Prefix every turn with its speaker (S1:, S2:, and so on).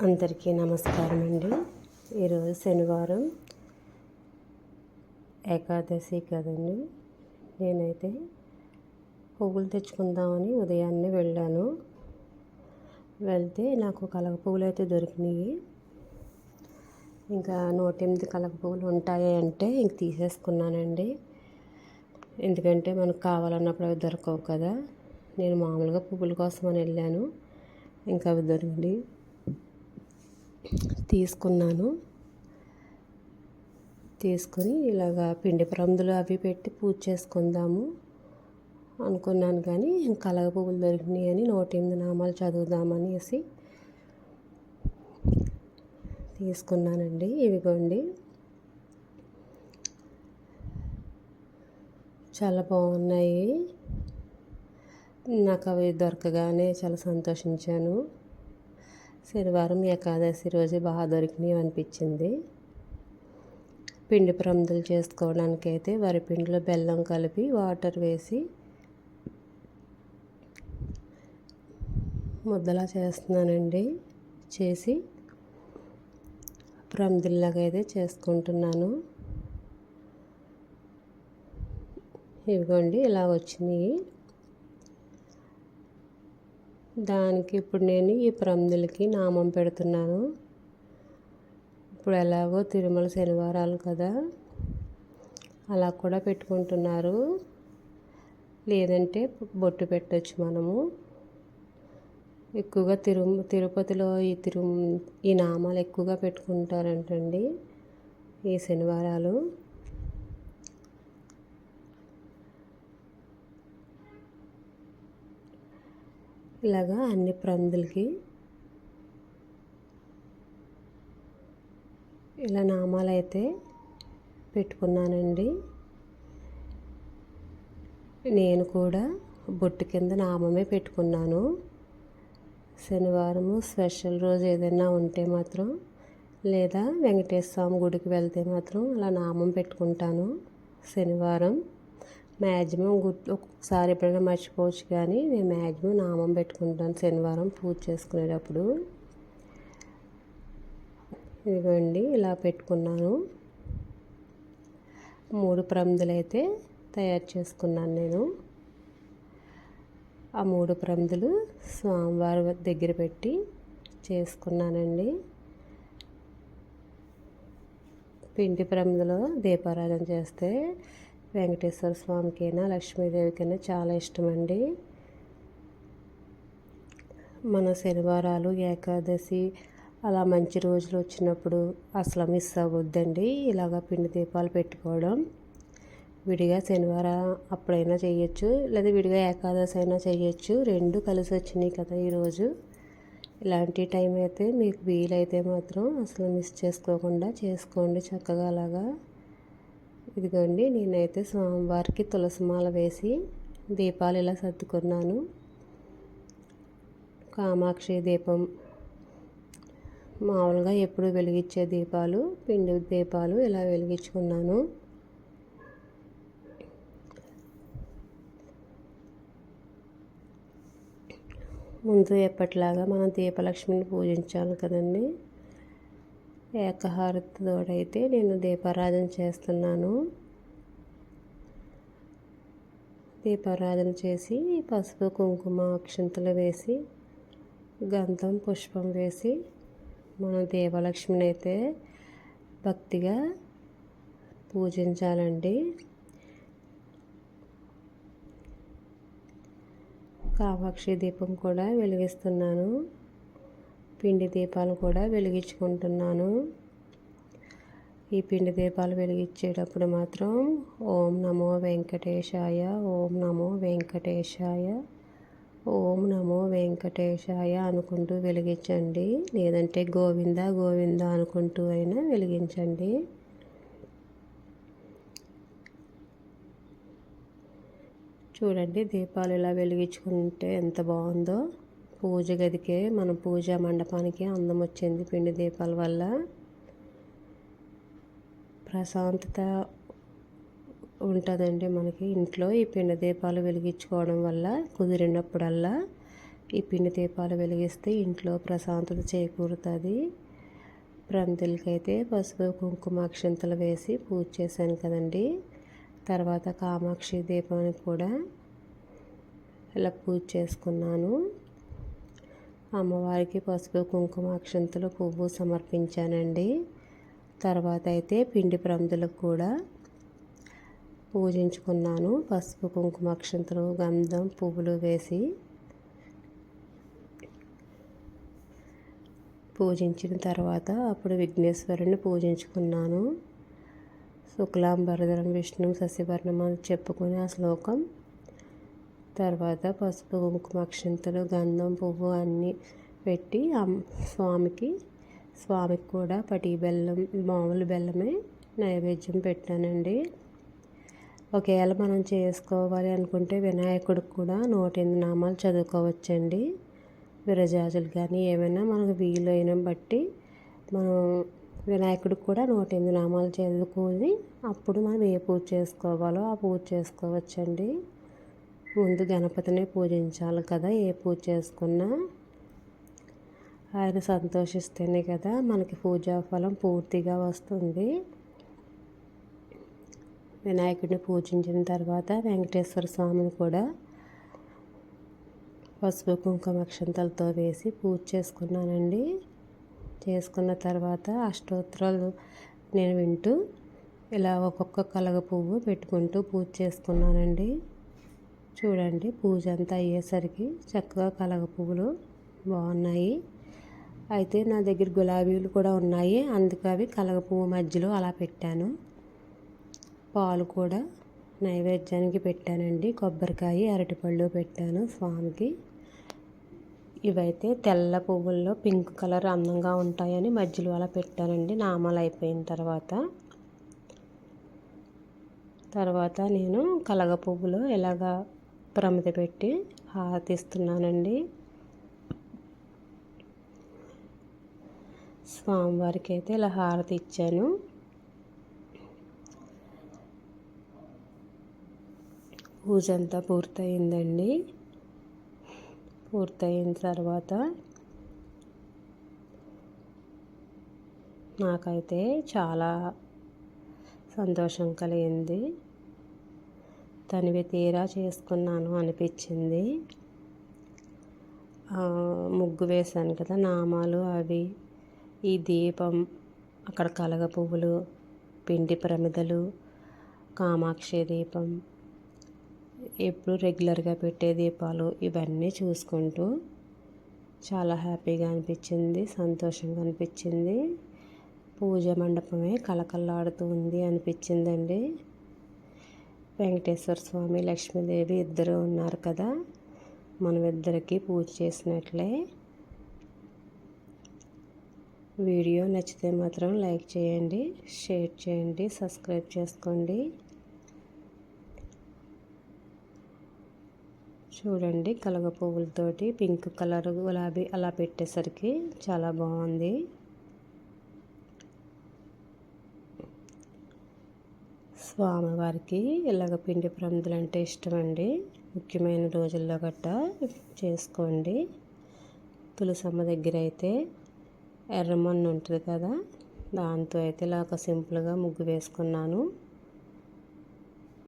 S1: అందరికీ నమస్కారం అండి ఈరోజు శనివారం ఏకాదశి కదండి. నేనైతే పువ్వులు తెచ్చుకుందామని ఉదయాన్నే వెళ్ళాను. వెళ్తే నాకు కలగ పువ్వులు అయితే దొరికినాయి. ఇంకా నూట ఎనిమిది కలగ పువ్వులు ఉంటాయి అంటే ఇంక తీసేసుకున్నానండి. ఎందుకంటే మనకు కావాలన్నప్పుడు అవి దొరకవు కదా. నేను మామూలుగా పువ్వుల కోసం అని వెళ్ళాను. ఇంకా అవి దొరికింది తీసుకున్నాను. తీసుకొని ఇలాగా పిండి ప్రమిదలు అవి పెట్టి పూజ చేసుకుందాము అనుకున్నాను కానీ కలగ పువ్వులు దొరికినాయి అని నూట ఎనిమిది నామాలు చదువుదామనేసి తీసుకున్నానండి. ఇవిగోండి. చాలా బాగున్నాయి. నాకు అవి దొరకగానే చాలా సంతోషించాను. శనివారం ఏకాదశి రోజు బాగా దొరికినాయి అనిపించింది. పిండి ప్రమిదలు చేసుకోవడానికి అయితే వరిపిండిలో బెల్లం కలిపి వాటర్ వేసి ముద్దలా చేస్తున్నానండి. చేసి ప్రమిదల్లాగా అయితే చేసుకుంటున్నాను. ఇవిగోండి ఇలా వచ్చినాయి. దానికి ఇప్పుడు నేను ఈ ప్రమిదలకి నామం పెడుతున్నాను. ఇప్పుడు ఎలాగో తిరుమల శనివారాలు కదా అలా కూడా పెట్టుకుంటున్నారు. లేదంటే బొట్టు పెట్టచ్చు మనము. ఎక్కువగా తిరు తిరుపతిలో ఈ తిరు ఈ నామాలు ఎక్కువగా పెట్టుకుంటారంటండి ఈ శనివారాలు. ఇలాగా అన్ని ప్రమిదలకి ఇలా నామాలు అయితే పెట్టుకున్నానండి. నేను కూడా బొట్టు కింద నామమే పెట్టుకున్నాను. శనివారము స్పెషల్ రోజు ఏదైనా ఉంటే మాత్రం లేదా వెంకటేశ్వర స్వామి గుడికి వెళ్తే మాత్రం అలా నామం పెట్టుకుంటాను శనివారం. మ్యాక్సిమం గుర్తు ఒక్కొక్కసారి ఎప్పుడైనా మర్చిపోవచ్చు కానీ నేను మ్యాక్సిమం నామం పెట్టుకుంటాను శనివారం పూజ చేసుకునేటప్పుడు. ఇదిగోండి ఇలా పెట్టుకున్నాను. మూడు ప్రమిదలు అయితే తయారు చేసుకున్నాను నేను. ఆ మూడు ప్రమిదలు స్వామివారి దగ్గర పెట్టి చేసుకున్నానండి. పిండి ప్రమిదలో దీపారాధన చేస్తే వెంకటేశ్వర స్వామికైనా లక్ష్మీదేవికైనా చాలా ఇష్టమండి. మన శనివారాలు ఏకాదశి అలా మంచి రోజులు వచ్చినప్పుడు అసలు మిస్ అవ్వద్దండి. ఇలాగ పిండి దీపాలు పెట్టుకోవడం. విడిగా శనివారం అప్పుడైనా చేయొచ్చు లేదా విడిగా ఏకాదశి అయినా చేయొచ్చు రెండు కలిసి వచ్చినాయి కదా ఈరోజు ఇలాంటి టైం అయితే మీకు వీలైతే మాత్రం అసలు మిస్ చేసుకోకుండా చేసుకోండి చక్కగా అలాగా. ఇదిగోండి నేనైతే స్వామివారికి తులసిమాల వేసి దీపాలు ఇలా సర్దుకున్నాను. కామాక్షి దీపం మామూలుగా ఎప్పుడు వెలిగించే దీపాలు పిండి దీపాలు ఇలా వెలిగించుకున్నాను. ముందు ఎప్పటిలాగా మనం దీపలక్ష్మిని పూజించాలి కదండి. ఏకహారతోడైతే నేను దీపారాధన చేస్తున్నాను. దీపారాధన చేసి పసుపు కుంకుమ అక్షంతలు వేసి గంధం పుష్పం వేసి మన దేవలక్ష్మిని అయితే భక్తిగా పూజించాలండి. కామాక్షి దీపం కూడా వెలిగిస్తున్నాను. పిండి దీపాలు కూడా వెలిగించుకుంటున్నాను. ఈ పిండి దీపాలు వెలిగించేటప్పుడు మాత్రం ఓం నమో వెంకటేశాయ ఓం నమో వెంకటేశాయ ఓం నమో వెంకటేశాయ అనుకుంటూ వెలిగించండి. లేదంటే గోవింద గోవింద అనుకుంటూ అయినా వెలిగించండి. చూడండి దీపాలు ఇలా వెలిగించుకుంటే ఎంత బాగుందో. పూజ గదికే మన పూజా మండపానికి అందం వచ్చింది పిండి దీపాల వల్ల. ప్రశాంతత ఉంటుందండి మనకి ఇంట్లో ఈ పిండి దీపాలు వెలిగించుకోవడం వల్ల. కుదిరినప్పుడల్లా ఈ పిండి దీపాలు వెలిగిస్తే ఇంట్లో ప్రశాంతత చేకూరుతుంది. ప్రంతులకైతే పసుపు కుంకుమ అక్షంతలు వేసి పూజ చేశాను కదండి. తర్వాత కామాక్షి దీపానికి కూడా ఇలా పూజ చేసుకున్నాను. అమ్మవారికి పసుపు కుంకుమ అక్షంతలు పువ్వు సమర్పించానండి. తర్వాత అయితే పిండి ప్రమిదలకు కూడా పూజించుకున్నాను. పసుపు కుంకుమ అక్షంతలు గంధం పువ్వులు వేసి పూజించిన తర్వాత అప్పుడు విఘ్నేశ్వరుని పూజించుకున్నాను. శుక్లాంబరధరం విష్ణు శశివర్ణం అని చెప్పుకుని ఆ శ్లోకం తర్వాత పసుపు కుంకుమ అక్షంతలు గంధం పువ్వు అన్నీ పెట్టి స్వామికి స్వామికి కూడా పటి బెల్లం మామూలు బెల్లమే నైవేద్యం పెట్టానండి. ఒకవేళ మనం చేసుకోవాలి అనుకుంటే వినాయకుడికి కూడా నూట ఎనిమిది నామాలు చదువుకోవచ్చండి. విరజాజులు కానీ ఏమైనా మనకు వీలైన బట్టి మనం వినాయకుడికి కూడా నూట ఎనిమిది నామాలు చదువుకొని అప్పుడు మనం ఏ పూజ చేసుకోవాలో ఆ పూజ చేసుకోవచ్చండి. ముందు గణపతిని పూజించాలి కదా ఏ పూజ చేసుకున్నా. ఆయన సంతోషిస్తేనే కదా మనకి పూజా ఫలం పూర్తిగా వస్తుంది. వినాయకుడిని పూజించిన తర్వాత వెంకటేశ్వర స్వామిని కూడా పసుపు కుంకుమ అక్షంతలతో వేసి పూజ చేసుకున్నానండి. చేసుకున్న తర్వాత అష్టోత్తరాలు నేను వింటూ ఇలా ఒక్కొక్క కలగ పువ్వు పెట్టుకుంటూ పూజ చేసుకున్నానండి. చూడండి. పూజ అంతా అయ్యేసరికి చక్కగా కలగ పువ్వులు బాగున్నాయి. అయితే నా దగ్గర గులాబీలు కూడా ఉన్నాయి. అందుకు అవి కలగ పువ్వు మధ్యలో అలా పెట్టాను. పాలు కూడా నైవేద్యానికి పెట్టానండి. కొబ్బరికాయ అరటిపళ్ళు పెట్టాను స్వామికి. ఇవైతే తెల్ల పువ్వుల్లో పింక్ కలర్ అందంగా ఉంటాయని మధ్యలో అలా పెట్టానండి. నామాలు అయిపోయిన తర్వాత. తర్వాత నేను కలగ పువ్వులో ఇలాగా ప్రమిద పెట్టి హారతిస్తున్నానండి స్వామివారికి అయితే ఇలా హారతి ఇచ్చాను. పూజ అంతా పూర్తయిందండి. పూర్తయిన తర్వాత నాకైతే చాలా సంతోషం కలిగింది. తనివి తీరా చేసుకున్నాను అనిపించింది. ముగ్గు వేశాను కదా నామాలు అవి. ఈ దీపం అక్కడ కలగ పువ్వులు పిండి ప్రమిదలు కామాక్షి దీపం ఎప్పుడు రెగ్యులర్గా పెట్టే దీపాలు ఇవన్నీ చూసుకుంటూ చాలా హ్యాపీగా అనిపించింది సంతోషంగా అనిపించింది. పూజ మండపమే కలకల్లాడుతూ ఉంది అనిపించిందండి. వెంకటేశ్వర స్వామి లక్ష్మీదేవి ఇద్దరు ఉన్నారు కదా. మనం ఇద్దరికి పూజ చేసినట్లే. వీడియో నచ్చితే మాత్రం లైక్ చేయండి షేర్ చేయండి సబ్స్క్రైబ్ చేసుకోండి. చూడండి కలగ పువ్వులతోటి పింక్ కలర్ గులాబీ అలా పెట్టేసరికి చాలా బాగుంది. స్వామివారికి ఇలాగ పిండి ప్రమిదలు అంటే ఇష్టం అండి ముఖ్యమైన రోజుల్లో గట్ట చేసుకోండి. తులసమ్మ దగ్గర అయితే ఎర్రమన్ను ఉంటుంది కదా దాంతో అయితే ఇలాగ సింపుల్గా ముగ్గు వేసుకున్నాను.